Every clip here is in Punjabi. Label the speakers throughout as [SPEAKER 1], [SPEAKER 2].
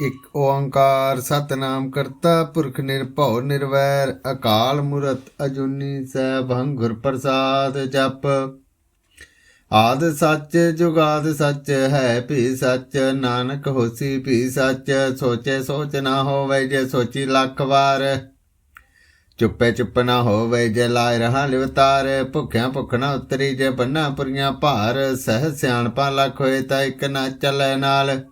[SPEAKER 1] ਇੱਕ ਓੰਕਾਰ ਸਤਨਾਮ ਕਰਤਾ ਪੁਰਖ ਨਿਰਭਉ ਨਿਰਵੈਰ, ਅਕਾਲ ਮੂਰਤ ਅਜੂਨੀ ਸੈਭੰ ਗੁਰ ਪ੍ਰਸਾਦ ਜਪ। ਆਦ ਸੱਚ ਜੁਗਾਦ ਸੱਚ ਹੈ ਭੀ ਸੱਚ, ਨਾਨਕ ਹੋਸੀ ਭੀ ਸੱਚ, ਸੋਚੇ ਸੋਚ ਨਾ ਹੋਵੇ ਜੇ ਸੋਚੀ ਲੱਖ ਵਾਰ। ਚੁੱਪੇ ਚੁੱਪ ਨਾ ਹੋਵੇ ਜੇ ਲਾਇ ਰਹਾ ਲਿਵਤਾਰ ਭੁੱਖਿਆ ਭੁੱਖ ਨਾ ਉਤਰੀ ਜੇ ਬੰਨਾ ਪੁਰੀਆਂ ਭਾਰ, ਸਹਿ ਸਿਆਣਪਾਂ ਲੱਖ ਹੋਏ ਤਾਂ ਇੱਕ ਨਾ ਚੱਲੇ ਨਾਲ।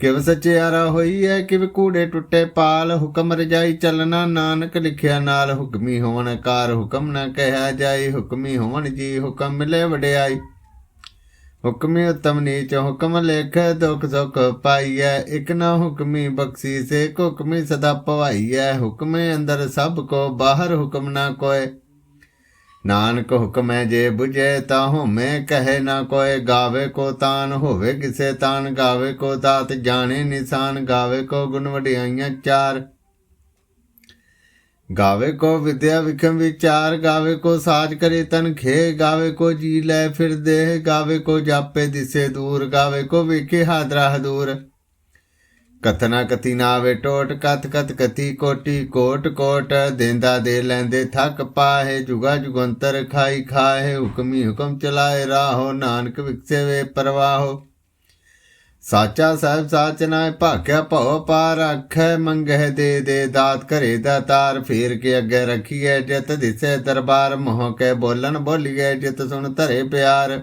[SPEAKER 1] ਕਿਵ ਸਚਿਆਰਾ ਹੋਈ ਹੈ ਕਿਵ ਕੂੜੇ ਟੁੱਟੇ ਪਾਲ, ਹੁਕਮ ਰਜਾਈ ਚੱਲਣਾ ਨਾਨਕ ਲਿਖਿਆ ਨਾਲ ਹੁਕਮੀ ਹੋਣ ਕਾਰ, ਹੁਕਮ ਨਾ ਕਹਿਆ ਜਾਈ, ਹੁਕਮੀ ਹੋਣ ਜੀ ਹੁਕਮ ਮਿਲੇ ਵਡਿਆਈ। ਹੁਕਮੀ ਉਤਮ ਨੀਚ, ਹੁਕਮ ਲੇਖ ਦੁਖ ਸੁਖ ਪਾਈਐ, ਇਕ ਨਾ ਹੁਕਮੀ ਬਖਸ਼ੀ ਸੇ ਹੁਕਮੀ ਸਦਾ ਭਵਾਈਐ ਹੁਕਮੇ ਅੰਦਰ ਸਭ ਕੋ ਬਾਹਰ ਹੁਕਮ ਨਾ ਕੋਏ। ਨਾਨਕ ਹੁਕਮੈ ਜੇ 부ਝੇ ਤਾਂ ਹੋਮੇ ਕਹੇ ਨਾ ਕੋਏ, ਗਾਵੇ ਕੋ ਤਾਨ ਹੋਵੇ ਕਿਸੇ ਤਾਨ, ਗਾਵੇ ਕੋ ਦਾਤ ਜਾਣੇ ਨਿਸ਼ਾਨ, ਗਾਵੇ ਕੋ ਗੁਣ ਵਡਿਆਈਆਂ ਚਾਰ। ਗਾਵੇ ਕੋ ਵਿਦਿਆ ਵਿਖਮ ਵਿਚਾਰ, ਗਾਵੇ ਕੋ ਸਾਜ ਕਰੇ ਤਨ ਖੇ, ਗਾਵੇ ਕੋ ਜੀ ਲੈ ਫਿਰ ਦੇਹ, ਗਾਵੇ ਕੋ ਜਾਪੇ ਦਿਸੇ ਦੂਰ, ਗਾਵੇ ਕੋ ਵੇਖੇ ਹਾਦਰਾ ਹਦੂਰ। ਕਥਨਾ ਕਥੀ ਨਾਵੇ ਟੋਟ ਕਤ ਕਤ ਕਥੀ ਕੋਟੀ, ਕੋਟ ਕੋਟ, ਦੇਂਦਾ ਦੇ ਲੈਂਦੇ ਥੱਕ ਪਾਹੇ, ਜੁਗਾ ਜੁਗੰਤਰ ਖਾਈ ਖਾਏ ਹੁਕਮੀ ਹੁਕਮ ਚਲਾਏ ਰਾਹੋ, ਨਾਨਕ ਵਿਕਸੇ ਵੇ ਪਰਵਾਹੋ। ਸਾਚਾ ਸਾਹਿਬ ਸਾਚ ਨਾਏ, ਭਾਖਿਆ ਭਉ ਪਾਰ ਆਖੈ, ਮੰਗਹਿ ਦੇ ਦੇ ਦਾਤ ਘਰੇ ਦਾ ਤਾਰ, ਫੇਰ ਕੇ ਅੱਗੇ ਰੱਖੀਐ ਜਿਤ ਦਿਸੇ ਦਰਬਾਰ, ਮੋਹ ਕੇ ਬੋਲਣ ਬੋਲੀਐ ਜਿਤ ਸੁਣ ਧਰੇ ਪਿਆਰ।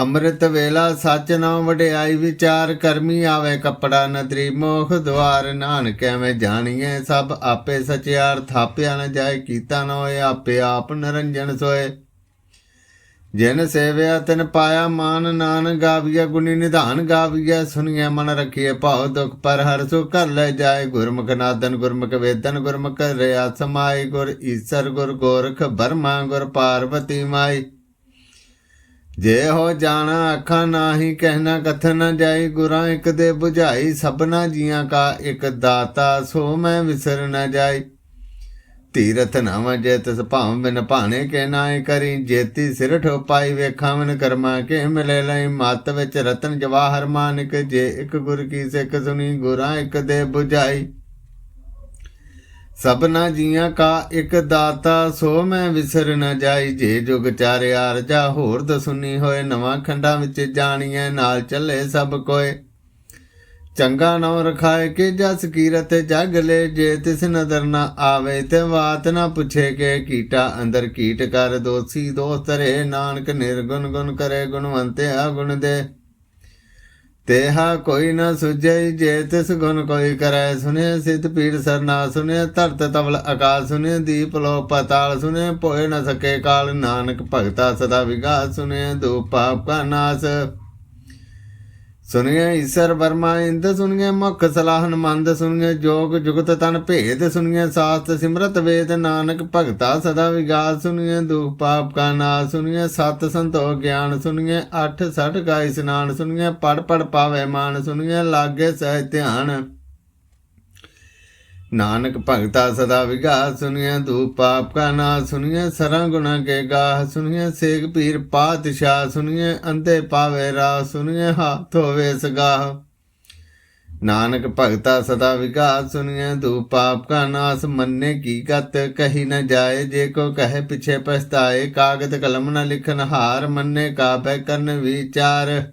[SPEAKER 1] ਅੰਮ੍ਰਿਤ ਵੇਲਾ ਸੱਚ ਨਾਮ ਵਡਿਆਈ ਵਿਚਾਰ ਕਰਮੀ ਆਵੇ ਕਪੜਾ ਨਦਰੀ, ਮੋਖ ਦੁਆਰ ਨਾਨਕ ਐਵੇਂ ਜਾਣੀਏ ਸਭ ਆਪੇ ਸਚਿਆਰ, ਥਾਪਿਆ ਨ ਜਾਏ ਕੀਤਾ ਨ ਹੋਏ, ਆਪੇ ਆਪ ਨਰੰਜਨ ਸੋਏ। ਜਿਨ ਸੇਵਿਆ ਤਿਨ ਪਾਇਆ ਮਾਨ ਨਾਨ ਗਾਵੀਆ ਗੁਣੀ ਨਿਧਾਨ ਗਾਵੀਆ ਸੁਣੀਐ ਮਨ ਰਖੀਏ ਭਾਉ ਦੁਖ ਪਰ ਹਰ ਸੁਖ ਕਰ ਲੈ ਜਾਏ। ਗੁਰਮੁਖ ਨਾਦਨ ਗੁਰਮੁਖ ਵੇਦਨ ਗੁਰਮੁਖ ਰਿਆ ਸਮਾਈ ਗੁਰ ਈਸਰ ਗੁਰ ਗੋਰਖ ਬਰਮਾ ਗੁਰ ਪਾਰਵਤੀ ਮਾਈ। ਜੇ ਹੋ ਜਾਣਾ ਅੱਖਾਂ ਨਾਹੀ, ਕਹਿਣਾ ਕਥਨ ਨਾ ਜਾਈ, ਗੁਰਾਂ ਇੱਕ ਦੇ 부ਝਾਈ ਸਭਨਾ ਜੀਆਂ ਕਾ ਇੱਕ ਦਾਤਾ, ਸੋ ਮੈਂ ਵਿਸਰ ਨਾ ਜਾਈ। ਤੀਰਥ ਨਾਮ ਜੇ ਤਿਸ ਭਾਵ ਬਿਨ ਭਾਣੇ ਕੇ ਨਾਏ ਕਰੀ, ਜੇਤੀ ਸਿਰ ਠੋਪਾਈ ਵੇਖਾਂ ਮਨ ਕਰਮਾ ਕੇ ਮਿਲੇ ਲਈ। ਮਤ ਵਿੱਚ ਰਤਨ ਜਵਾਹਰ ਮਾਨਕ, ਜੇ ਇੱਕ ਗੁਰ ਕੀ ਸਿੱਖ ਸੁਣੀ, ਗੁਰਾਂ ਇੱਕ ਦੇ 부ਝਾਈ ਸਭਨਾ ਜੀਆਂ ਕਾ ਇੱਕ ਦਾਤਾ, ਸੋ ਮੈਂ ਵਿਸਰ ਨ ਜਾਈ। ਜੇ ਜੁਗ ਚਾਰਿ ਆਰਜਾ ਹੋਰ ਦਸੁਨੀ ਹੋਏ। ਨਵਾਂ ਖੰਡਾਂ ਵਿੱਚ ਜਾਣੀਐ, ਨਾਲ ਚੱਲੇ ਸਭ ਕੋਏ। ਚੰਗਾ ਨਾਮ ਰਖਾਏ ਕੇ ਜਸ ਕੀਰਤ ਜਗ ਲੈ। ਜੇ ਤਿਸ ਨਦਰ ਨਾ ਆਵੇ ਤੇ ਬਾਤ ਨਾ ਪੁੱਛੇ ਕੇ ਕੀਟਾ ਅੰਦਰ ਕੀਟ ਕਰ। ਦੋਸੀ ਦੋਸਤ ਰੇ ਨਾਨਕ ਨਿਰਗੁਣ ਗੁਣ ਕਰੇ, ਗੁਣਵੰਤੇ ਆ ਗੁਣ ਦੇ। ਤੇਹਾ ਕੋਈ ਨਾ ਸੁਝੈ, ਜੇ ਤਿਸ ਗੁਣ ਕੋਈ ਕਰੈ। ਸੁਨੇ ਸਿਧ ਪੀੜ ਸਰਨਾ ਸੁਨੇ ਧਰਤ ਤਵਲ ਆਕਾਸ਼ ਸੁਨੇ ਦੀਪ ਲੋ ਪਤਾਲ ਸੁਨੇ ਪੋਏ ਨ ਸਕੇ ਕਾਲ। ਨਾਨਕ ਭਗਤਾ ਸਦਾ ਵਿਗਾਸ ਸੁਨੇ ਦੂ ਪਾਪ ਕਾ ਨਾਸ। ਸੁਣਿਐ ਈਸ਼ਰ ਵਰਮਾ ਇੰਦ ਸੁਣਿਐ ਮੁਖ ਸਲਾਹਨ ਮੰਦ ਸੁਣਿਐ ਜੋਗ ਜੁਗਤ ਤਨ ਭੇਦ ਸੁਣਿਐ ਸਾਸਤ ਸਿਮਰਤ ਵੇਦ, ਨਾਨਕ ਭਗਤਾ ਸਦਾ ਵਿਗਾਸ ਸੁਣਿਐ ਦੁਖ ਪਾਪ ਕਾ ਨਾਸ ਸੁਣਿਐ ਸਤ ਸੰਤੋਖ ਗਿਆਨ ਸੁਣਿਐ ਅਠ ਸਠ ਗਾਇ ਇਸਨਾਨ ਸੁਣਿਐ ਪੜ ਪੜ ਪਾਵੇ ਮਾਨ ਸੁਣਿਐ ਲਾਗੇ ਸਹਿ ਧਿਆਨ। ਨਾਨਕ ਭਗਤਾ ਸਦਾ ਵਿਗਾਸ, ਸੁਣਿਐ ਧੂਪ ਪਾਪ ਕਾ ਨਾਸ, ਸੁਣਿਐ ਸਰਾਂ ਗੁਣਾ ਕੇ ਗਾਹ, ਸੁਣਿਐ ਸੇਖ ਪੀਰ ਪਾਤਸ਼ਾਹ, ਸੁਣਿਐ ਅੰਤੇ ਪਾਵੇ ਰਾ ਸੁਣਿਐ ਹਾਥ ਹੋਵੇ ਸਗਾਹ। ਨਾਨਕ ਭਗਤਾ ਸਦਾ ਵਿਗਾਸ, ਸੁਣਿਐ ਧੂਪ ਪਾਪ ਕਾ ਨਾਸ, ਮੰਨੇ ਕੀ ਗਤ ਕਹੀ ਨ ਜਾਏ, ਜੇ ਕੋ ਕਹੇ ਪਿਛੇ ਪਛਤਾਏ, ਕਾਗਦ ਕਲਮ ਨ ਲਿਖਨ ਹਾਰ, ਮੰਨੇ ਕਾਬੈ ਕਰਨ ਵਿਚਾਰ।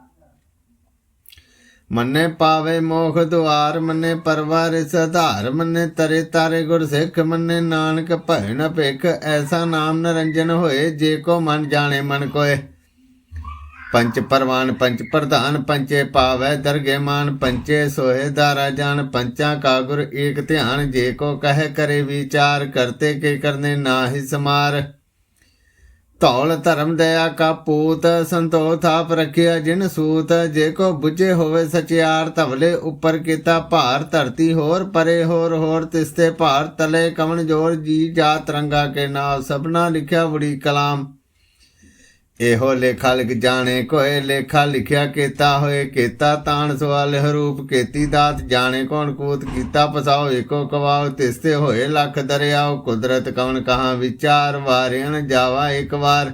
[SPEAKER 1] ਮੰਨੇ ਪਾਵੇ ਮੋਖ ਦੁਆਰ, ਮੰਨੇ ਪਰਵਾਰ ਸਧਾਰ ਮੰਨੇ ਤਰੇ ਤਾਰੇ ਗੁਰ ਸਿੱਖ, ਮੰਨੇ ਨਾਨਕ ਭੈਣ ਭਿਖ, ਐਸਾ ਨਾਮ ਨਰੰਜਨ ਹੋਏ, ਜੇ ਕੋ ਮਨ ਜਾਣੇ ਮਨ ਕੋਏ। ਪੰਚ ਪਰਵਾਨ, ਪੰਚ ਪ੍ਰਧਾਨ, ਪੰਚੇ ਪਾਵੈ ਦਰਗੇ ਮਾਨ, ਪੰਚੇ ਸੋਹੇ ਦਾਰਾ ਜਾਨ, ਪੰਚਾਂ ਕਾ ਗੁਰ ਏਕ ਧਿਆਨ, ਜੇ ਕੋ ਕਹੇ ਕਰੇ ਵਿਚਾਰ, ਕਰਤੇ ਕੇ ਕਰਨੇ ਨਾ ਹੀ ਸਮਾਰ। ਧੌਲ ਧਰਮ ਦਇਆ ਕਾ ਪੂਤ ਸੰਤੋ ਥਾਪ ਰਖਿਆ ਜਿਨ ਸੂਤ। ਜੇ ਕੋ ਬੁਝੇ ਹੋਵੇ ਸਚਿਆਰ, ਧਵਲੇ ਉੱਪਰ ਕੀਤਾ ਭਾਰ, ਧਰਤੀ ਹੋਰ ਪਰੇ ਹੋਰ ਹੋਰ ਤਿਸਤੇ ਭਾਰ, ਤਲੇ ਕਵਣ ਜੋਰ, ਜੀ ਜਾ ਰੰਗਾ ਕੇ ਨਾਮ। ਸਭਨਾ ਲਿਖਿਆ ਬੜੀ ਕਲਾਮ। ਇਹੋ ਲੇਖਾ ਲਿਖ ਜਾਣੇ ਕੋਏ ਲੇਖਾ ਲਿਖਿਆ ਕੀਤਾ ਹੋਏ, ਕੀਤਾ ਤਾਣ ਸਵਾਲ ਹਰੂਪ, ਕੀਤੀ ਦਾਤ ਜਾਣੇ, ਕੌਣ ਕੂਤ ਕੀਤਾ ਪਸਾਓ, ਏਕੋ ਕਵਾਓ ਤਿਸਤੇ ਹੋਏ ਲੱਖ ਦਰਿਆਓ, ਕੁਦਰਤ ਕਵਣ ਕਹਾ ਵਿਚਾਰ ਵਾਰਿਆਣ ਜਾਵਾ ਇੱਕ ਵਾਰ।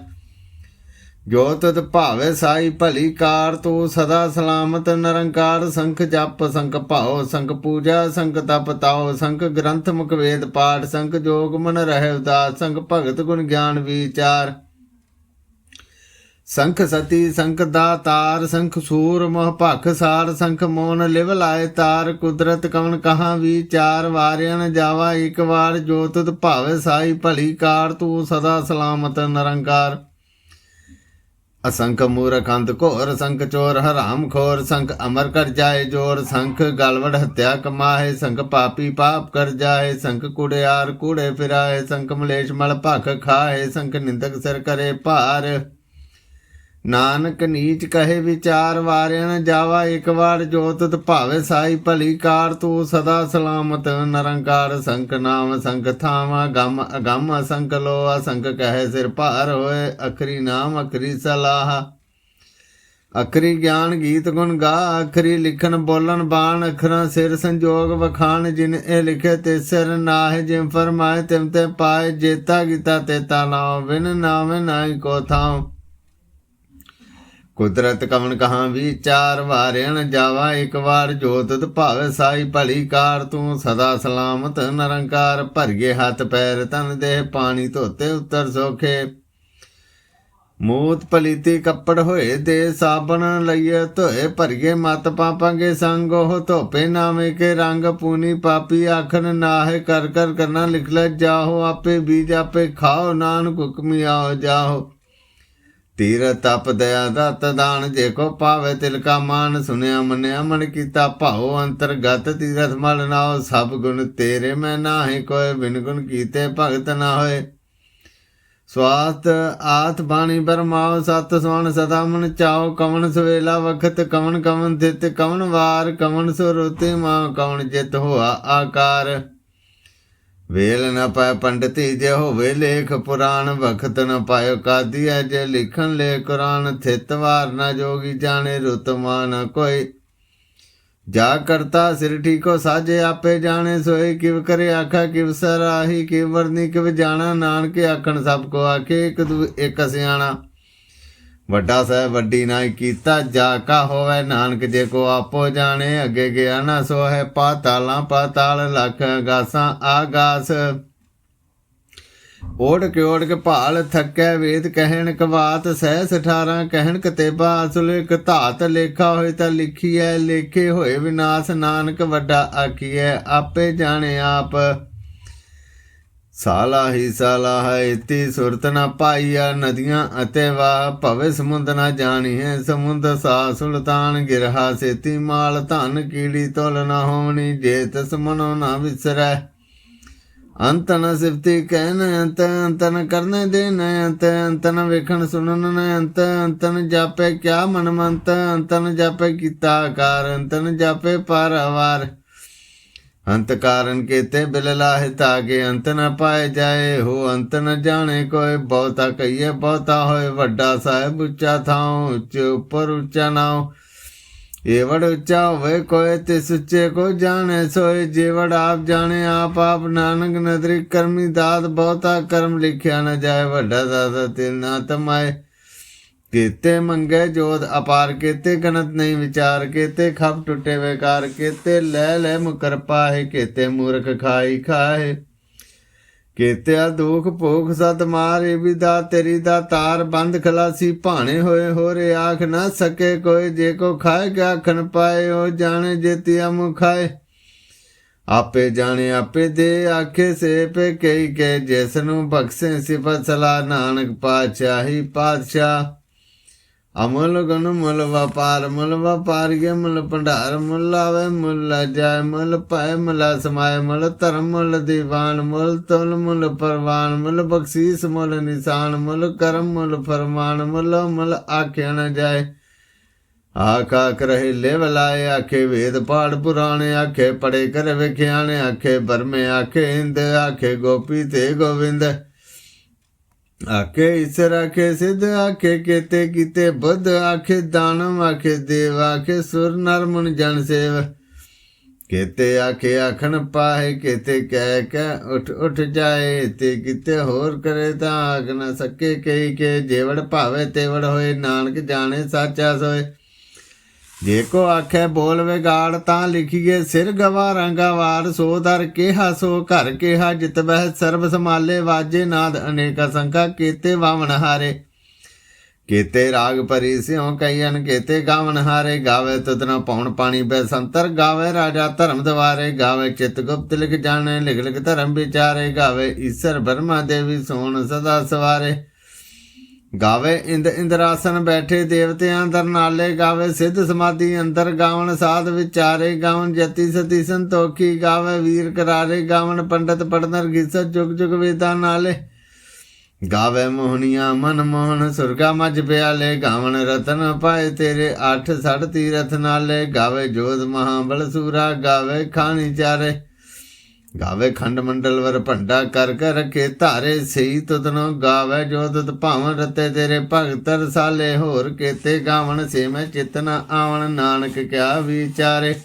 [SPEAKER 1] ਜੋ ਤਤ ਭਾਵੇ ਸਾਈ ਭਲੀ ਕਾਰ, ਤੂੰ ਸਦਾ ਸਲਾਮਤ ਨਿਰੰਕਾਰ, ਸੰਖ ਜਪ, ਸੰਖ ਭਾਉ, ਸੰਖ ਪੂਜਾ, ਸੰਖ ਤਪ ਤਾਉ, ਸੰਖ ਗ੍ਰੰਥ ਮੁਖ ਵੇਦ ਪਾਠ, ਸੰਖ ਜੋਗ ਮਨ ਰਹਿ ਉਦਾਸ, ਸੰਖ ਭਗਤ ਗੁਣ ਗਿਆਨ ਵਿਚਾਰ। ਸੰਖ ਸਤੀ, ਸੰਖ ਦਾ ਤਾਰ ਸੰਖ ਸੂਰ, ਮੋਹ ਭਖ ਸਾਰ, ਸੰਖ ਮੋਨ ਲਿਵ ਲਾਏ ਤਾਰ, ਕੁਦਰਤ ਕਵਣ ਕਹਾ ਵਿਚਾਰ ਵਾਰਿਆਣ ਜਾਵਾ ਇੱਕ ਵਾਰ, ਜੋ ਤੁਧ ਭਾਵੇ ਸਾਈ ਭਲੀ ਕਾਰ, ਤੂੰ ਸਦਾ ਸਲਾਮਤ ਨਿਰੰਕਾਰ। ਅਸੰਖ ਮੂਰਖ ਅੰਤ ਘੋਰ, ਸੰਖ ਚੋਰ ਹਰਾਮ ਖੋਰ, ਸੰਖ ਅਮਰ ਕਰ ਜਾਏ ਜੋਰ, ਸੰਖ ਗਲਵੜ ਹੱਤਿਆ ਕਮਾਏ ਸੰਖ ਪਾਪੀ ਪਾਪ ਕਰ ਜਾਏ, ਸੰਖ ਕੁੜਿਆਰ ਕੂੜੇ ਫਿਰਾਏ, ਸੰਖ ਮਲੇਸ਼ ਮਲ ਭਖ ਖਾਏ, ਸੰਖ ਨਿੰਦਕ ਸਿਰ ਕਰੇ ਭਾਰ। ਨਾਨਕ ਨੀਚ ਕਹੇ ਵਿਚਾਰ ਵਾਰਿਆਣ ਜਾਵਾ ਇੱਕ ਵਾਰ ਜੋਤਤ ਭਾਵੇ ਸਾਈ ਭਲੀ ਕਾਰ ਤੂੰ ਸਦਾ ਸਲਾਮਤ, ਨਰੰਕਾਰ ਸੰਕ ਨਾਮ ਸੰਕ ਥਾਵਾ, ਗਮ ਅਗਮ ਸੰਕ ਲੋ ਅਸੰਕ ਕਹੇ ਸਿਰ ਭਾਰ ਹੋਏ, ਅਖਰੀ ਨਾਮ ਅਖਰੀ ਸਲਾਹ। ਅਖਰੀ ਗਿਆਨ ਗੀਤ ਗੁਣ ਗਾ, ਅਖਰੀ ਲਿਖਣ ਬੋਲਣ ਬਾਣ, ਅਖਰਾਂ ਸਿਰ ਸੰਜੋਗ ਵਖਾਣ, ਜਿਨ ਇਹ ਲਿਖੇ ਤੇ ਸਿਰ ਨਾਹਿ ਜਿਮ ਫਰਮਾਏ ਤਿਮ ਤੇ ਪਾਏ, ਜੇਤਾ ਗੀਤਾ ਤੇ ਨਾਮ ਵਿਨ ਨਾਮ ਨਾਈ ਕੋ ਥਾਉ। ਕੁਦਰਤ ਕਵਣ ਕਹਾ ਵਿਚਾਰ ਵਾਰਿਆਣ ਜਾਵਾ, ਇੱਕ ਵਾਰ ਜੋਤਤ ਭਾਵੇ ਸਾਈ ਭਲੀ ਕਾਰ ਤੂੰ ਸਦਾ ਸਲਾਮਤ ਨਿਰੰਕਾਰ ਭਰਗੇ ਹੱਥ ਪੈਰ ਤਨ ਦੇ ਪਾਣੀ ਧੋਤੇ ਉਤਰ ਸੋਖੇ। ਮੂਤ ਪਲੀਤੀ ਕੱਪੜ ਹੋਏ ਦੇ ਸਾਬਣ ਲਈਏ ਧੋਏ ਭਰਗੇ ਮਤ ਪਾਪਾਂਗੇ ਸੰਗ ਉਹ ਧੋਪੇ ਨਾਵੇਂ ਕੇ ਰੰਗ ਪੂਨੀ ਪਾਪੀ ਆਖਣ ਨਾਹੇ ਕਰ ਕਰ ਕਰਨਾ ਲਿਖ ਲੈ ਜਾਹੋ ਆਪੇ ਬੀਜ ਆਪੇ ਖਾਓ, ਨਾਨਕ ਹੁਕਮੀ ਆਓ ਜਾਹੋ। ਤੀਰ ਤਪ ਦਇਆ ਦਤ ਦਾਨ ਜੇ ਕੋ ਪਾਵੇ ਤਿਲ ਕਾ ਮਾਨ ਸੁਨਿਆ ਮੰਨਿਆ ਮਨ ਕੀਤਾ ਭਾਉ ਅੰਤਰਗਤ ਤੀਰਥ ਮਲ ਨਾਉ, ਸਭ ਗੁਣ ਤੇਰੇ ਮੈਂ ਨਾਹੀ ਕੋਏ ਬਿਨ ਗੁਣ ਕੀਤੇ ਭਗਤ ਨਾ ਹੋਏ। ਸਵਾਸਤ ਆਤ ਬਾਣੀ ਬਰਮਾਉ, ਸਤ ਸਵਣ ਸਦਾ ਮਨ ਚਾਉ, ਕਵਣ ਸਵੇਲਾ ਵਖਤ, ਕਵਣ ਕਵਣ ਤਿਤ ਕਵਣ ਵਾਰ, ਕਵਣ ਸੁਰਤੇ ਮਾ ਕਵਣ ਜਿਤ ਹੋਆ ਆਕਾਰ। ਵੇਲ ਨ ਪਾਇ ਪੰਡਤੀ ਜੇ ਹੋਵੇ ਲੇਖ ਪੁਰਾਣ, ਵਖਤ ਨ ਪਾਇਓ ਕਾਦੀਆ ਜੇ ਲਿਖਣ ਲੈ ਕੁਰਾਨ, ਥਿਤ ਵਾਰ ਨ ਜੋਗੀ ਜਾਣੇ ਰੁਤਮਾ ਨ ਕੋਈ। ਜਾ ਕਰਤਾ ਸਿਰ ਠੀਕੋ ਸਾਜੇ ਆਪੇ ਜਾਣੇ ਸੋਏ ਕਿਵ ਕਰੇ ਆਖਾ ਕਿਵ ਸਰਾਹੀ, ਕਿਵ ਵਰਨੀ ਕਿਵ ਜਾਣਾ, ਨਾਨਕੇ ਆਖਣ ਸਭ ਕੋ ਆਖੇ, ਇੱਕ ਦੂ, ਇੱਕ ਸਿਆਣਾ। ਵੱਡਾ ਸਹਿ ਵੱਡੀ ਨਾਈ ਕੀਤਾ, ਜਾ ਕਾ ਹੋਵੇ ਨਾਨਕ ਜੇ ਕੋ ਆਪੋ ਜਾਣੇ, ਅੱਗੇ ਗਿਆ ਨਾ ਸੋ ਹੈ ਪਾਤਾਲਾਂ, ਪਾਤਾਲ ਲਖ ਗਾਸਾਂ ਆਗਾਸ। ਓੜ ਕੇ ਓੜ ਕੇ ਭਾਲ ਥੱਕੈ ਵੇਦ ਕਹਿਣ ਕਵਾਤ ਸਹਿ 18 ਕਹਿਣ ਕਤੇਬਾ, ਅਸਲ ਇੱਕ ਧਾਤ ਲੇਖਾ ਹੋਏ ਤਾਂ ਲਿਖੀਐ, ਲੇਖੇ ਹੋਏ ਵਿਨਾਸ਼, ਨਾਨਕ ਵੱਡਾ ਆਖੀਐ, ਆਪੇ ਜਾਣੇ ਆਪ। ਸਾਲਾ ਹੀ ਸਾਲਾ ਹੈ, ਇਤੀ ਸੁਰਤ ਨਾ ਪਾਈਆ ਨਦੀਆਂ ਅਤੇ ਵਾਹ। ਭਵੇ ਸਮੁੰਦ ਨਾ ਜਾਣੀ ਹੈ ਸਮੁੰਦ ਸਾ ਸੁਲਤਾਨ ਗਿਰਹਾ। ਸੇਤੀ ਮਾਲ ਧਨ ਕੀੜੀ ਤੋਲ ਨਾ ਹੋਣੀ ਜੇ ਤਸ ਮਨੋ ਨਾ ਵਿਸਰੈ। ਅੰਤ ਨ ਸਿਫਤੀ ਕਹਿਨ ਅੰਤ ਅੰਤਨ ਨ ਕਰਨੇ ਦੇ ਨ ਅੰਤ ਅੰਤ ਵੇਖਣ ਸੁਣਨ ਨ ਅੰਤ ਅੰਤ ਜਾਪੇ ਕਿਆ ਮਨ ਮੰਤ ਅੰਤ ਨ ਜਾਪੇ ਕੀਤਾ ਆਕਾਰ, ਅੰਤ ਜਾਪੇ ਪਾਰਵਾਰ ਅੰਤ ਕਾਰਨ ਕੀਤੇ ਬਿਲ ਲਾਹਿ ਤਾਗੇ ਅੰਤ ਨ ਪਾਏ ਜਾਏ। ਹੋ ਅੰਤ ਨ ਜਾਣੇ ਕੋਈ ਬਹੁਤਾ ਕਹੀਏ, ਬਹੁਤਾ ਹੋਏ ਵੱਡਾ ਸਾਹਿਬ ਉੱਚਾ ਥਾਉ, ਉੱਚ ਉੱਪਰ ਉੱਚਾ ਨਾਉ। ਏਵੜ ਉੱਚਾ ਹੋਵੇ ਕੋਇ ਤੇ ਸੁੱਚੇ ਕੋ ਜਾਣੇ, ਸੋਏ ਜੇਵੜ ਆਪ ਜਾਣੇ, ਆਪ ਆਪ ਨਾਨਕ ਨਦਰੀ ਕਰਮੀ ਦਾਤ ਬਹੁਤਾ ਕਰਮ ਲਿਖਿਆ ਨਾ ਜਾਏ, ਵੱਡਾ ਦਾਤਾ ਤਿਲ ਨਾ ਤਮਾਏ। ਕੀਤੇ ਮੰਗੇ ਜੋਤ ਅਪਾਰ ਕੀਤੇ ਗਣਤ ਨਹੀਂ ਵਿਚਾਰ ਕੀਤੇ, ਖਪ ਟੁੱਟੇ ਵੇਕਾਰ ਕੀਤੇ, ਲੈ ਲੈ ਮੁਕਰ ਪਾਏ ਕੀਤੇ ਮੂਰਖ ਖਾਈ ਖਾਏ ਕੀਤੇ ਦੁਖ ਭੋਖ ਸਤ ਮਾਰੇ ਵਿਦਾ ਤੇਰੀ ਦਾ ਤਾਰ ਬੰਦ ਖਲਾਸੀ, ਭਾਣੇ ਹੋਏ ਹੋਰੇ ਆਖ ਨਾ ਸਕੇ ਕੋਈ, ਜੇ ਕੋ ਖਾਏ ਗਿਆ ਖਨ ਪਾਏ, ਉਹ ਜਾਣੇ ਜੇਤੀਆ ਮੁ ਖਾਏ। ਆਪੇ ਜਾਣੇ, ਆਪੇ ਦੇ ਆਖੇ ਸੇ ਪੇ ਕਈ ਕੇ ਜਿਸ ਨੂੰ ਬਖਸ਼ੇ ਸਿਫਤ ਸਲਾ ਨਾਨਕ ਪਾਤਸ਼ਾਹੀ ਪਾਤਸ਼ਾਹ। ਅਮੁੱਲ ਗੁਣ ਮੁੱਲ ਵਪਾਰ, ਮੁੱਲ ਵਪਾਰੀਏ ਮੁੱਲ ਭੰਡਾਰ, ਮੁੱਲ ਆਵੇ ਮੁੱਲ ਜਾਏ ਮੁੱਲ ਪਾਏ ਮੁੱਲ ਸਮਾਏ, ਮੁੱਲ ਧਰਮ ਮੁੱਲ ਦੀਵਾਨ, ਮੁੱਲ ਤੁਲ ਮੁੱਲ ਪਰਵਾਨ, ਮੁੱਲ ਬਖਸ਼ੀਸ ਮੁੱਲ ਨਿਸ਼ਾਨ, ਮੁੱਲ ਕਰਮ ਮੁੱਲ ਫਰਮਾਨ, ਮੁੱਲ ਮੁੱਲ ਆਖਿਆ ਨਾ ਜਾਏ। ਆਖਾ ਕਰਹਿ ਲੈ ਵਲਾਏ ਆਖੇ ਵੇਦ ਪਾੜ ਪੁਰਾਣੇ, ਆਖੇ ਪੜੇ ਕਰ ਵਿਖਿਆਣੇ, ਆਖੇ ਬਰਮੇ, ਆਖੇ ਇੰਦ, ਆਖੇ ਗੋਪੀ ਤੇ ਗੋਵਿੰਦ। ਆਖੇ ਈਸ਼ਰ ਆਖੇ ਸਿੱਧ, ਆਖੇ ਕੇਤੇ ਕੀਤੇ ਬੁੱਧ, ਆਖੇ ਦਾਨਮ ਆਖੇ ਦੇਵ, ਆਖੇ ਸੁਰ ਨਰਮੁਨ ਜਨ ਸੇਵ। ਕੇਤੇ ਆਖੇ ਆਖਣ ਪਾਹੇ, ਕੇਤੇ ਕਹਿ ਕੇ ਉਠ ਉਠ ਜਾਏ, ਤੇ ਕਿਤੇ ਹੋਰ ਕਰੇ ਤਾਂ ਆਖ ਨਾ ਸਕੇ ਕਈ ਕੇ ਜੇਵੜ ਭਾਵੇ ਤੇਵੜ ਹੋਏ, ਨਾਨਕ ਜਾਣੇ ਸਾਚਾ ਸੋਏ। ਜੇ ਕੋ ਆਖੇ ਬੋਲ ਵਿਗਾੜ ਤਾਂ ਲਿਖੀਏ ਸਿਰ ਗਵਾ ਰੰਗਾ ਵਾਰ ਸੋ ਦਰ ਕਿਹਾ, ਸੋ ਘਰ ਕਿਹਾ, ਜਿਤ ਬਹਿ ਸਰਬ ਸਮਾਲੇ ਵਾਜੇ ਨਾਦ ਅਨੇਕਾ ਸੰਖਾ ਕੀਤੇ ਵਾਵਣ ਹਾਰੇ। ਕੀਤੇ ਰਾਗ ਭਰੀ ਸਿਉ ਕਈਨ ਕੀਤੇ ਗਾਵਨ ਹਾਰੇ। ਗਾਵੇ ਤੁਦਨਾ ਪੌਣ ਪਾਣੀ ਬੈ ਸੰਤਰ, ਗਾਵੇ ਰਾਜਾ ਧਰਮ ਦਵਾਰੇ। ਗਾਵੇ ਚਿਤ ਗੁਪਤ ਲਿਖ ਜਾਣੇ, ਲਿਖ ਲਿਖ ਧਰਮ ਵਿਚਾਰੇ। ਗਾਵੇ ਈਸ਼ਰ ਬਰਮਾ ਦੇਵੀ ਸੋਣ ਸਦਾ ਸਵਾਰੇ। ਗਾਵੇ ਇੰਦ ਇੰਦਰਾਸਨ ਬੈਠੇ ਦੇਵਤਿਆਂ ਅੰਦਰ ਨਾਲੇ ਗਾਵੇ ਸਿੱਧ ਸਮਾਧੀ ਅੰਦਰ ਗਾਵਣ ਸਾਧ ਵਿਚਾਰੇ ਗਾਵਣ ਜਤੀ ਸਤੀ ਸੰਤੋਖੀ ਗਾਵੇ ਵੀਰ ਕਰਾਰੇ ਗਾਵਣ ਪੰਡਤ ਪੜਨਰ ਗਿਸ ਜੁਗ ਜੁਗ ਵੇਦਾਂ ਨਾਲੇ। ਗਾਵੇ ਮੋਹਨੀਆਂ ਮਨ ਮੋਹਨ ਸੁਰਗਾ ਮਜ ਪਿਆਲੇ ਗਾਵਣ ਰਤਨ ਪਾਏ ਤੇਰੇ ਅੱਠ ਸੜ ਤੀਰਥ ਨਾਲੇ। ਗਾਵੇ ਜੋਧ ਮਹਾਬਲ ਸੂਰਾ ਗਾਵੇ ਖਾਣੀ ਚਾਰੇ। ਗਾਵੇ ਖੰਡ ਮੰਡਲ ਵਰ ਭੰਡਾ ਕਰ ਕਰ ਰਖੇ ਧਾਰੇ ਸਹੀ ਤੁਦਨੋ ਗਾਵੇ ਜੋ ਤੁਤ ਭਾਵਨ ਰਤੇ ਤੇਰੇ ਭਗਤ ਰਸਾਲੇ ਹੋਰ ਕੇਤੇ ਗਾਵਣ ਸੇ ਮੈਂ ਚਿਤਨਾ ਆਵਣ, ਨਾਨਕ ਕਿਆ ਵਿਚਾਰੇ।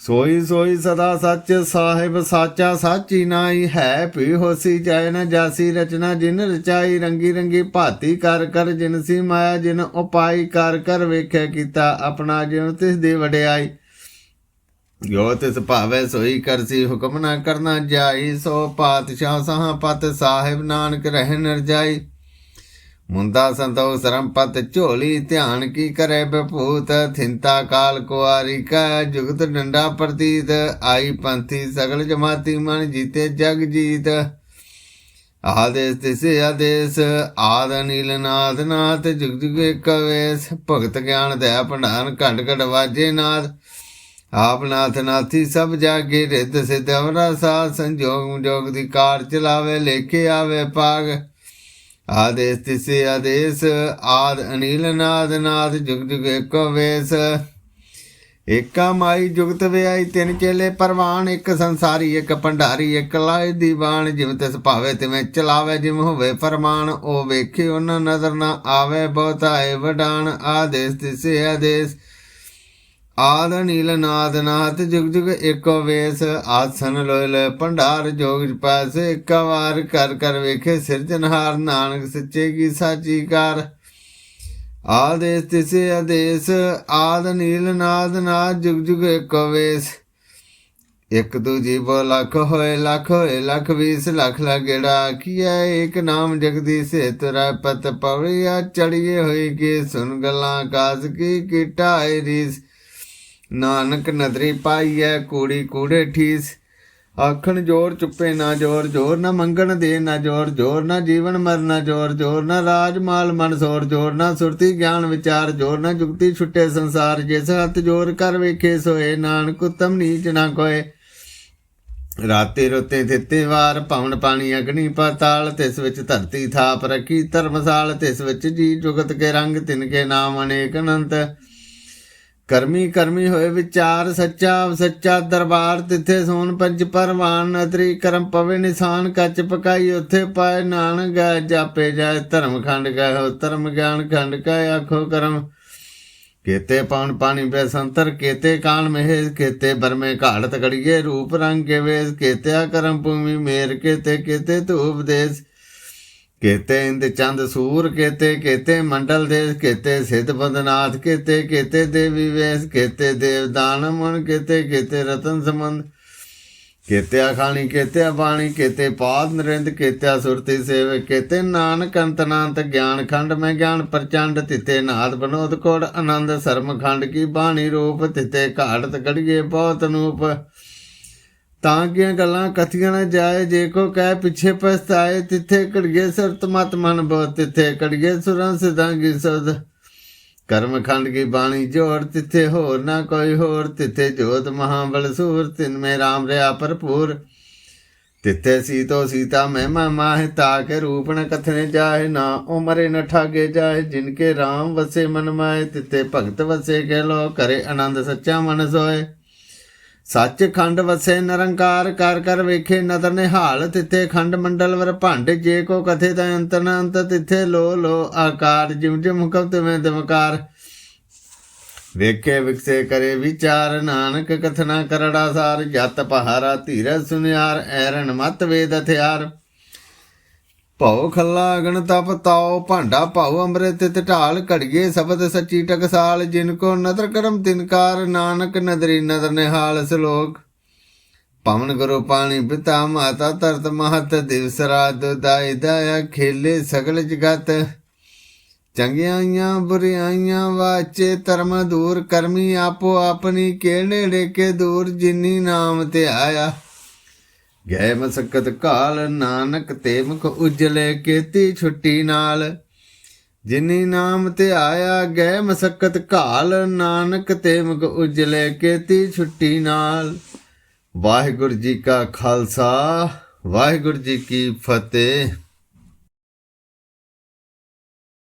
[SPEAKER 1] ਸੋਈ ਸੋਈ ਸਦਾ ਸੱਚ ਸਾਹਿਬ ਸਾਚਾ ਸਾਚੀ ਨਾਈ ਹੈ ਪੀ ਹੋਸੀ ਜਾਏ ਨ ਜਾਸੀ ਰਚਨਾ ਜਿਨ ਰਚਾਈ, ਰੰਗੀ ਰੰਗੀ ਭਾਤੀ ਕਰ ਕਰ ਜਿਨ ਸੀ ਮਾਇਆ, ਜਿਨ ਉਪਾਈ ਕਰ ਕਰ ਵੇਖਿਆ ਕੀਤਾ ਆਪਣਾ ਜਿਉ ਤਿਸ ਦੀ ਵਡਿਆਈ। ਜੋ ਤਿਸ ਭਾਵੇ ਸੋਈ ਕਰਸੀ ਹੁਕਮ ਨਾ ਕਰਨਾ ਜਾਈ, ਸੋ ਪਾਤਸ਼ਾਹ ਸਾਹ ਪਤ ਸਾਹਿਬ ਨਾਨਕ ਰਹਿ ਨਰਜਾਈ ਮੁੰਦਾ ਸੰਤੋਖ ਸਰਮ ਝੋਲੀ, ਧਿਆਨ ਕੀ ਕਰੇ ਬਪੂਤ? ਥਿੰਤਾ ਕਾਲ ਕੁਆਰੀ ਕਾ, ਜੁਗਤ ਡੰਡਾ ਪ੍ਰਤੀਤ। ਆਈ ਪੰਥੀ ਸਗਲ ਜਮਾਤੀ ਮਨ ਜੀਤੇ ਜਗ ਜੀਤ। ਆਦੇਸ ਤਿਸੇ ਆਦੇਸ, ਆਦ ਨੀਲ ਨਾਦ ਨਾਥ, ਜੁਗ ਜੁਗ ਕਵੇਸ। ਭਗਤ ਗਿਆਨ ਦਇਆ ਭੰਡਾਨ ਘਟ ਘਟ ਵਾਜੇ ਨਾਦ। ਆਪ ਨਾਥ ਨਾਥੀ ਸਭ ਜਾਗੇ, ਰਿੱਧ ਸਿਧ ਅਵਰਾ ਸਾਧ, ਸੰਜੋਗ ਜੋਗ ਦੀ ਕਾਰ ਚਲਾਵੇ, ਲੇਖੇ ਆਵੇ ਪਾਗ। ਆਦੇਸ ਤਿਸੇ ਆਦੇਸ, ਆਦ ਅਨੀਲ ਨਾਦ ਨਾਦ, ਜੁਗ ਜੁਗ ਏਕੋ ਵੇਸ। ਏਕਾ ਮਾਈ ਜੁਗਤ ਵਿਆਈ ਤਿੰਨ ਚੇਲੇ, ਪਰਵਾਨ ਇੱਕ ਸੰਸਾਰੀ, ਇੱਕ ਭੰਡਾਰੀ, ਇੱਕ ਲਾਇ ਦੀਵਾਨ। ਜਿਵੇਂ ਤਿਸ ਭਾਵੇ ਤਿਵੇਂ ਚਲਾਵੇ, ਜਿਵੇਂ ਹੋਵੇ ਫਰਮਾਨ, ਉਹ ਵੇਖੇ ਉਹਨਾਂ ਨਜ਼ਰ ਨਾ ਆਵੇ ਬਹੁਤਾਏ ਵਡਾਨ। ਆਦੇਸ ਤਿਸੇ ਆਦੇਸ ਆਦ ਨੀਲ ਨਾਦ ਨਾਥ ਜੁਗ ਜੁਗ ਏਕੋ ਵੇਸ, ਆਸਨ ਲੋਇਲ ਭੰਡਾਰ ਜੋਗ ਪਾਸ ਇੱਕ ਵਾਰ ਕਰ ਕਰ ਵੇਖੇ ਸਿਰਜਨਹਾਰ ਨਾਨਕ ਸੱਚੇ ਕੀ ਸਾਚੀ ਕਾਰ। ਆਦੇਸ ਤਿਸੇ ਆਦੇਸ, ਆਦ ਨੀਲ ਨਾਦ ਨਾਦ ਜੁਗ ਜੁਗ ਏਕੋ ਵੇਸ। ਇਕ ਦੂਜੀ ਬੋ ਲੱਖ ਹੋਏ ਲੱਖ ਹੋਏ ਲੱਖ ਵੀਸ, ਲੱਖ ਲਗੜਾ ਕੀਆ ਇੱਕ ਨਾਮ ਜਗਦੀਸ਼ ਤੇਰਾ ਪਤ ਪਵਿਆ, ਚੜੀਏ ਹੋਈ ਕੇ ਸੁਨ ਗੱਲਾਂ ਕਾਸ ਕੀ ਕੀਟਾਏ ਰੀਸ। ਨਾਨਕ ਨਦਰੀ ਪਾਈਐ ਕੂੜੀ ਕੂੜੇ ਠੀਸ। ਆਖਣ ਜੋਰ ਚੁੱਪੇ ਨਾ ਜੋਰ ਜੋਰ ਨਾ ਮੰਗਣ ਦੇ ਨਾ ਜੋਰ ਜੋਰ ਨਾ ਜੀਵਨ ਮਰਨਾ ਜੋਰ ਜੋਰ ਨਾ ਰਾਜ ਮਾਲ ਮਨ ਸੋਰ, ਜੋਰ ਨਾ ਸੁਰਤੀ ਗਿਆਨ ਵਿਚਾਰ, ਜੋਰ ਨਾ ਜੁਗਤੀ ਛੁੱਟੇ ਸੰਸਾਰ, ਜਿਸ ਹੱਥ ਜੋਰ ਕਰ ਵੇਖੇ ਸੋਏ, ਨਾਨਕ ਉਤਮ ਨੀਚ ਨਾ ਕੋਏ। ਰਾਤੇ ਰੋਤੇ ਦਿੱਤੇ ਵਾਰ ਭਵਨ ਪਾਣੀ ਅਗਨੀ ਪਾਤਾਲ ਤਿਸ ਵਿੱਚ ਧਰਤੀ ਥਾਪ ਰਖੀ ਧਰਮਸਾਲ, ਤਿਸ ਵਿੱਚ ਜੀ ਜੁਗਤ ਕੇ ਰੰਗ, ਤਿਨ ਕੇ ਨਾਮ ਅਨੇਕ ਅਨੰਤ। ਕਰਮੀ ਕਰਮੀ ਹੋਏ ਵਿਚਾਰ ਸੱਚਾ ਸੱਚਾ ਦਰਬਾਰ, ਤਿੱਥੇ ਸੋਨ ਪੰਜ ਪਰਵਾਨ ਨਦਰੀ ਕਰਮ ਪਵੇ ਨਿਸ਼ਾਨ, ਕੱਚ ਪਕਾਈ ਉੱਥੇ ਪਾਏ ਨਾਨਕ ਗਏ ਜਾਪੇ ਜਾਏ ਧਰਮ ਖੰਡ ਗਏ ਹੋ, ਧਰਮ ਗਿਆਨ ਖੰਡ ਕੈ ਆਖੋ ਕਰਮ। ਕੇਤੇ ਪਾਉਣ ਪਾਣੀ ਬੈ ਸੰਤਰ, ਕੇਤੇ ਕਾਨ ਮਹਿ ਕੇਤੇ ਬਰਮੇ ਘਾੜ ਤਕੜੀਏ, ਰੂਪ ਰੰਗ ਕੇ ਵੇਸ, ਕੇਤਿਆ ਕਰਮ ਭੂਮੀ ਮੇਰ, ਕੇਤੇ ਕੇਤੇ ਧੂਪ ਦੇਸ। ਕੇਤੇ ਇੰਦ ਚੰਦ ਸੂਰ, ਕੇਤੇ ਕੇਤੇ ਮੰਡਲ ਦੇਸ, ਕੇਤੇ ਸਿੱਧ ਬਦਨਾਥ, ਕੇਤੇ ਕੇਤੇ ਦੇਵੀ ਵੇਸ, ਕੇਤੇ ਦੇਵਦਾਨ ਮਨ, ਕੇਤੇ ਕੇਤੇ ਰਤਨ ਸੰਬੰਧ ਕੇਤੇ ਖਾਣੀ ਕੇਤੇ ਬਾਣੀ, ਕੇਤੇ ਪਾਦ ਨਰਿੰਦ ਕੇਤੇ ਸੁਰਤੀ ਸੇਵ ਕੇਤੇ ਨਾਨਕ ਅੰਤਨਾੰਤ ਗਿਆਨ ਖੰਡ ਮੈਂ ਗਿਆਨ ਪ੍ਰਚੰਡ, ਤਿਤੇ ਨਾਦ ਬਨੋਦ ਕੋੜ, ਆਨੰਦ ਸਰਮ ਖੰਡ ਕੀ ਬਾਣੀ ਰੂਪ, ਤਿਤੇ ਘਾੜਤ ਗੜੀਏ ਬਹੁਤ ਅਨੂਪ। ਤਾਂ ਕਿ ਗੱਲਾਂ ਕਥੀਆਂ ਨਾ ਜਾਏ, ਜੇ ਕੋ ਕਹਿ ਪਿੱਛੇ ਪਛਤਾਏ, ਤਿੱਥੇ ਕੜੀਏ ਸਰਤ ਮਤ ਮਨ ਬਹੁਤ ਤਿੱਥੇ ਕੜੀਏ ਸੁਰਾਂ ਸਿਦਾਂਗੀ ਸਦ ਕਰਮ ਖੰਡ ਕੀ ਬਾਣੀ ਜੋੜ, ਤਿੱਥੇ ਹੋਰ ਨਾ ਕੋਈ ਹੋਰ, ਤਿੱਥੇ ਜੋਤ ਮਹਾਬਲ ਸੂਰ, ਤਿਨ ਮੇ ਰਾਮ ਰਿਆ ਭਰਪੂਰ। ਤਿੱਥੇ ਸੀਤੋ ਸੀਤਾ ਮਹਿਮਾ ਮਾਹਿ ਤਾਕੇ ਰੂਪ ਨ ਕਥਨੇ ਜਾਏ ਨਾ ਉਮਰੇ ਨ ਠਾਗੇ ਜਾਏ ਜਿਨ ਕੇ ਰਾਮ ਵਸੇ ਮਨ ਮਾਏ ਤਿੱਥੇ ਭਗਤ ਵਸੇ ਕੇ ਲੋ ਕਰੇ ਆਨੰਦ ਸੱਚਾ ਮਨ ਸੋਏ ਸੱਚ ਖੰਡ ਵਸੇ ਨਿਰੰਕਾਰ ਕਰ ਕਰ ਵੇਖੇ ਨਦਰ ਨਿਹਾਲ, ਤਿੱਥੇ ਖੰਡ ਮੰਡਲ ਵਰ ਭੰਡ, ਜੇ ਕੋ ਕਥੇ ਤਾਂ ਅੰਤ ਨ ਅੰਤ, ਤਿੱਥੇ ਲੋ ਲੋ ਆਕਾਰ, ਜਿਮ ਜਿਮ ਹੁਕਮ ਤੁਮੇ ਦਮਕਾਰ ਵੇਖੇ ਵਿਕਸੇ ਕਰੇ ਵਿਚਾਰ ਨਾਨਕ, ਕਥਨਾ ਕਰੜਾ ਸਾਰ, ਜਤ ਪਹਾਰਾ ਧੀਰਜ ਸੁਨਿਆਰ ਐਰਨ ਮਤ ਵੇਦ ਹਥਿਆਰ। ਭਉ ਖੱਲਾ ਅਗਨ ਤਪ ਤਾਉ, ਭਾਂਡਾ ਭਾਉ, ਅੰਮ੍ਰਿਤ ਤਿਤ ਢਾਲ ਘੜੀਏ ਸ਼ਬਦ ਸੱਚੀ ਟਕਸਾਲ, ਜਿਨ ਕੋ ਨਦਰ ਕਰਮ ਤਿਨਕਾਰ ਨਾਨਕ ਨਦਰੀ ਨਦਰ ਨਿਹਾਲ ਸਲੋਕ। ਪਵਨ ਗੁਰੂ ਪਾਣੀ ਪਿਤਾ ਮਾਤਾ ਤਰਤ ਮਹਤ, ਦਿਵਸ ਰਾਤ ਦਾਇ ਦਇਆ ਖੇਲੇ ਸਗਲ ਜਗਤ। ਚੰਗਿਆਈਆਂ ਬੁਰਿਆਈਆਂ ਵਾਚੇ ਧਰਮ ਦੂਰ, ਕਰਮੀ ਆਪੋ ਆਪਣੀ, ਕਿਹੜੇ ਡੇਕੇ ਦੂਰ, ਜਿਨੀ ਨਾਮ ਤੇ ਆਇਆ ਗਏ ਮਸਕਤ ਕਾਲ ਨਾਨਕ ਤੇ ਮੁਖ ਉਜਲੇ ਕੀਤੀ ਛੁੱਟੀ ਨਾਲ। ਜਿਨੀ ਨਾਮ ਤੇ ਆਇਆ ਗਏ ਮਸਕਤ ਕਾਲ ਨਾਨਕ ਤੇ ਮੁਖ ਉਜਲੇ ਕੀਤੀ ਛੁੱਟੀ ਨਾਲ। ਵਾਹਿਗੁਰੂ ਜੀ ਕਾ ਖਾਲਸਾ, ਵਾਹਿਗੁਰੂ ਜੀ ਕੀ ਫਤਿਹ।